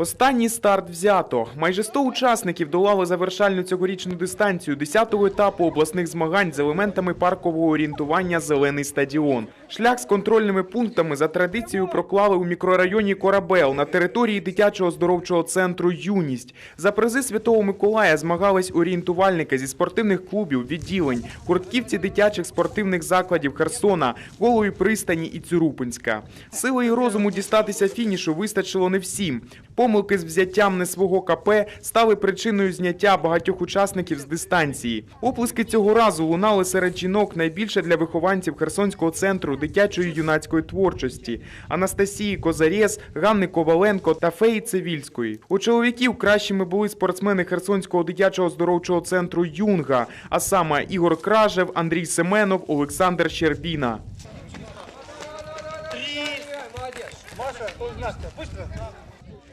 Останній старт взято. Майже 100 учасників долали завершальну цьогорічну дистанцію 10-го етапу обласних змагань з елементами паркового орієнтування Зелений стадіон. Шлях з контрольними пунктами за традицією проклали у мікрорайоні Корабел на території дитячого оздоровчого центру Юність. За призи Святого Миколая змагались орієнтувальники зі спортивних клубів, відділень, гуртківці дитячих спортивних закладів Херсона, Голої пристані і Цюрупинська. Сили і розуму дістатися фінішу вистачило не всім. Помилки з взяттям не свого КП стали причиною зняття багатьох учасників з дистанції. Оплески цього разу лунали серед жінок найбільше для вихованців Херсонського центру дитячої юнацької творчості Анастасії Козарєс, Ганни Коваленко та Феї Цивільської. У чоловіків кращими були спортсмени Херсонського дитячого оздоровчого центру Юнга, а саме Ігор Кражев, Андрій Семенов, Олександр Щербіна.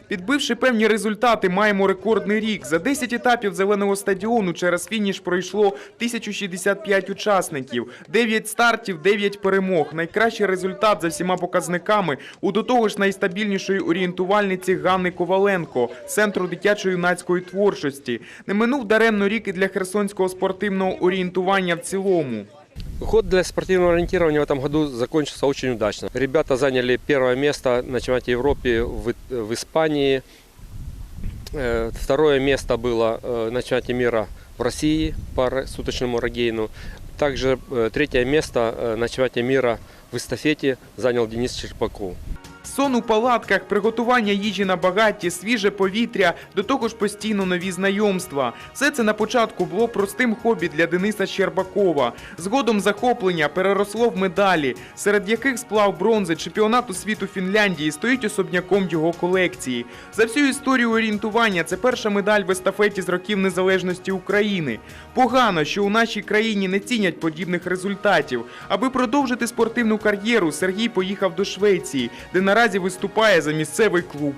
Підбивши певні результати, маємо рекордний рік. За 10 етапів зеленого стадіону через фініш пройшло 1065 учасників, 9 стартів, 9 перемог. Найкращий результат за всіма показниками у до того ж найстабільнішої орієнтувальниці Ганни Коваленко, центру дитячої юнацької творчості. Не минув даремно рік і для херсонського спортивного орієнтування в цілому. Год для спортивного ориентирования в этом году закончился очень удачно. Ребята заняли первое место на чемпионате Европы в, в Испании. Э, Второе место было э, на чемпионате мира в России по суточному рогейну. Также э, третье место на чемпионате мира в эстафете занял Денис Черпаков. Сон у палатках, приготування їжі на багатті, свіже повітря, до того ж постійно нові знайомства. Все це на початку було простим хобі для Дениса Щербакова. Згодом захоплення переросло в медалі, серед яких сплав бронзи чемпіонату світу Фінляндії стоїть особняком його колекції. За всю історію орієнтування це перша медаль в естафеті з років незалежності України. Погано, що у нашій країні не цінять подібних результатів. Аби продовжити спортивну кар'єру, Сергій поїхав до Швеції, де наразі виступає за місцевий клуб.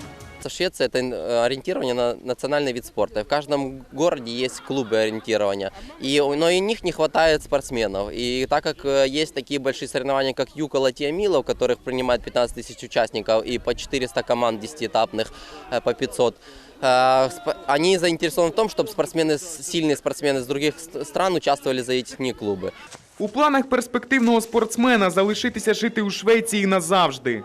Швеция – это э, ориентирование на национальный вид спорта. В каждом городе есть клубы ориентирования, и, но и них не хватает спортсменов. И так как э, есть такие большие соревнования, как Юка Латиамила, в которых принимает 15 тысяч участников и по 400 команд 10-этапных, э, по 500, э, сп- они заинтересованы в том, чтобы спортсмены, с- сильные спортсмены из других ст- стран участвовали за эти клубы. У планах перспективного спортсмена залишитися жити у Швеції назавжди.